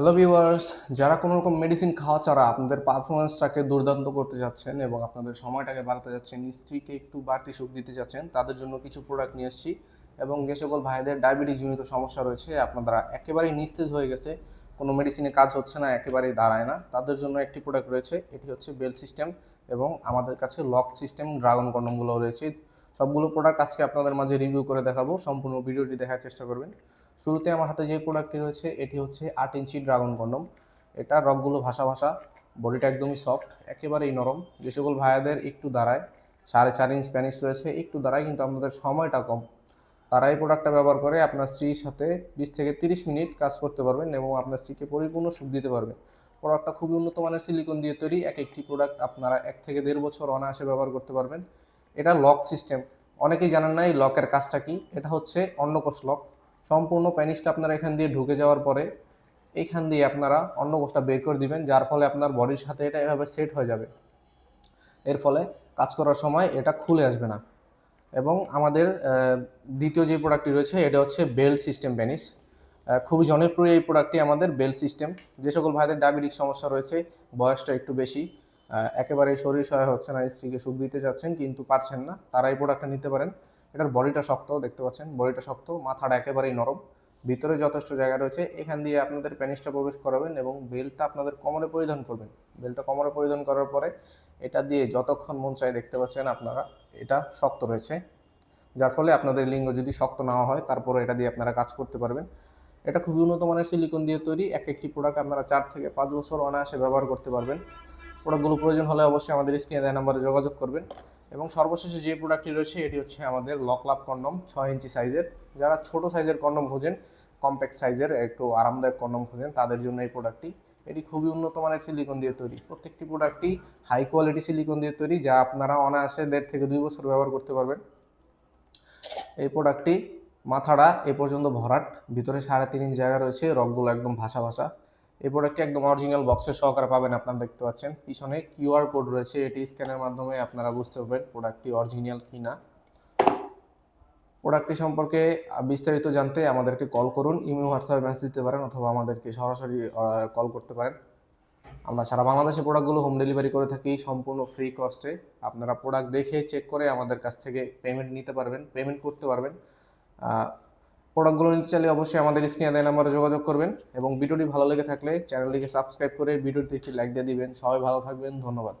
Hello viewers যারা কোনো রকম মেডিসিন খাওয়া ছাড়া আপনাদের পারফরমেন্সটাকে দুর্দান্ত করতে যাচ্ছেন এবং আপনাদের সময়টাকে বাড়াতে যাচ্ছেন, স্ত্রীকে একটু বাড়তি সুখ দিতে যাচ্ছেন, তাদের জন্য কিছু প্রোডাক্ট নিয়ে এসেছি এবং যে সকল ভাইদের ডায়াবেটিক জনিত সমস্যা রয়েছে, আপনারা একেবারেই নিস্তেজ হয়ে গেছে, কোনো মেডিসিনে কাজ হচ্ছে না, একেবারেই দাঁড়ায় না। তাদের জন্য একটি প্রোডাক্ট রয়েছে, এটি হচ্ছে বেল সিস্টেম এবং আমাদের কাছে লক সিস্টেম ড্রাগন কন্ডমগুলো রয়েছে। সবগুলো প্রোডাক্ট আজকে আপনাদের মাঝে রিভিউ করে দেখাবো, সম্পূর্ণ ভিডিওটি দেখার চেষ্টা করবেন। শুরুতে আমার হাতে যে প্রোডাক্টটি রয়েছে, এটি হচ্ছে আট ইঞ্চি ড্রাগন কন্ডম। এটা রকগুলো ভাসা ভাসা, বডিটা একদমই সফট একেবারেই নরম। যে সকল ভাইয়াদের একটু দাঁড়ায়, সাড়ে চার ইঞ্চ স্প্যানিশ রয়েছে, একটু দাঁড়ায় কিন্তু আপনাদের সময়টা কম। তারা এই প্রোডাক্টটা ব্যবহার করে আপনার স্ত্রীর সাথে বিশ থেকে তিরিশ মিনিট কাজ করতে পারবেন এবং আপনার স্ত্রীকে পরিপূর্ণ সুখ দিতে পারবেন। প্রোডাক্টটা খুবই উন্নত মানের সিলিকন দিয়ে তৈরি। এক একটি প্রোডাক্ট আপনারা এক থেকে দেড় বছর অনায়াসে ব্যবহার করতে পারবেন। এটা লক সিস্টেম অনেকেই জানেন না এই লকের কাজটা কি? এটা হচ্ছে অন্নকোষ লক সম্পূর্ণ প্যানিসটা আপনারা এখান দিয়ে ঢুকে যাওয়ার পরে এইখান দিয়ে আপনারা অন্নকোষটা বের করে দিবেন, যার ফলে আপনার বডির সাথে এটা এভাবে সেট হয়ে যাবে। এর ফলে কাজ করার সময় এটা খুলে আসবে না। এবং আমাদের দ্বিতীয় যে প্রোডাক্টটি রয়েছে, এটা হচ্ছে বেল সিস্টেম প্যানিস খুবই জনপ্রিয় এই প্রোডাক্টটি আমাদের বেল সিস্টেম। যে সকল ভাইদের ডায়াবেটিক সমস্যা রয়েছে, বয়সটা একটু বেশি একেবারে শরীর সহায় হচ্ছে না, স্ত্রীকে সুখ দিতে যাচ্ছেন কিন্তু পারছেন না, তারা এই প্রোডাক্টটা নিতে পারেন। এটার বডিটা শক্ত, দেখতে পাচ্ছেন? বডিটা শক্ত, মাথাটা একেবারেই নরম। ভিতরে যথেষ্ট জায়গা রয়েছে। এখান দিয়ে আপনাদের প্যানিসটা প্রবেশ করাবেন এবং বেলটা আপনাদের কোমরে পরিধান করবেন। বেলটা কোমরে পরিধান করার পরে এটা দিয়ে যতক্ষণ মন চায় দেখতে পাচ্ছেন আপনারা, এটা শক্ত রয়েছে। যার ফলে আপনাদের লিঙ্গ যদি শক্ত না হয়, তারপরে এটা দিয়ে আপনারা কাজ করতে পারবেন। এটা খুবই উন্নত মানের সিলিকন দিয়ে তৈরি। এক একটি প্রোডাক্ট আপনারা চার থেকে পাঁচ বছর অনায়াসে ব্যবহার করতে পারবেন। প্রোডাক্টগুলো প্রয়োজন হলে অবশ্যই আমাদের স্ক্রিনে দেওয়া নাম্বারে যোগাযোগ করবেন। এবং সর্বশেষে যে প্রোডাক্টটি রয়েছে, এটি হচ্ছে আমাদের লক লাভ কন্ডম ছয় ইঞ্চি সাইজের যারা ছোট সাইজের কন্ডম খোঁজেন কম্প্যাক্ট সাইজের একটু আরামদায়ক কন্ডম খোঁজেন, তাদের জন্য এই প্রোডাক্টটি এটি খুবই উন্নত মানের সিলিকন দিয়ে তৈরি। প্রত্যেকটি প্রোডাক্টই হাই কোয়ালিটি সিলিকন দিয়ে তৈরি, যা আপনারা অনায়াসে দেড় থেকে দুই বছর ব্যবহার করতে পারবেন। এই প্রোডাক্টটি মাথাটা এ পর্যন্ত ভরাট, ভিতরে সাড়ে তিন ইঞ্চ জায়গা রয়েছে রকগুলো একদম ভাসা ভাসা। এই প্রোডাক্টটি একদম অরিজিনাল বক্সের সহকারে পাবেন, আপনারা দেখতে পাচ্ছেন। পিছনে কিউআর কোড রয়েছে, এটি স্ক্যানের মাধ্যমে আপনারা বুঝতে পারবেন প্রোডাক্টটি অরিজিনাল কিনা। প্রোডাক্টটি সম্পর্কে বিস্তারিত জানতে আমাদেরকে কল করুন ইমেল হোয়াটসঅ্যাপে মেসেজ দিতে পারেন অথবা আমাদেরকে সরাসরি কল করতে পারেন। আমরা সারা বাংলাদেশে প্রোডাক্টগুলো হোম ডেলিভারি করে থাকি, সম্পূর্ণ ফ্রি কস্টে আপনারা প্রোডাক্ট দেখে চেক করে আমাদের কাছ থেকে পেমেন্ট নিতে পারবেন পেমেন্ট করতে পারবেন। প্রোডাক্টগুলো নিতে চাইলে অবশ্যই আমাদের স্ক্রিনে দেয় নাম্বারে যোগাযোগ করবেন এবং ভিডিওটি ভালো লেগে থাকলে চ্যানেলটিকে সাবস্ক্রাইব করে ভিডিওটি একটি লাইক দিয়ে দিবেন। সবাই ভালো থাকবেন, ধন্যবাদ।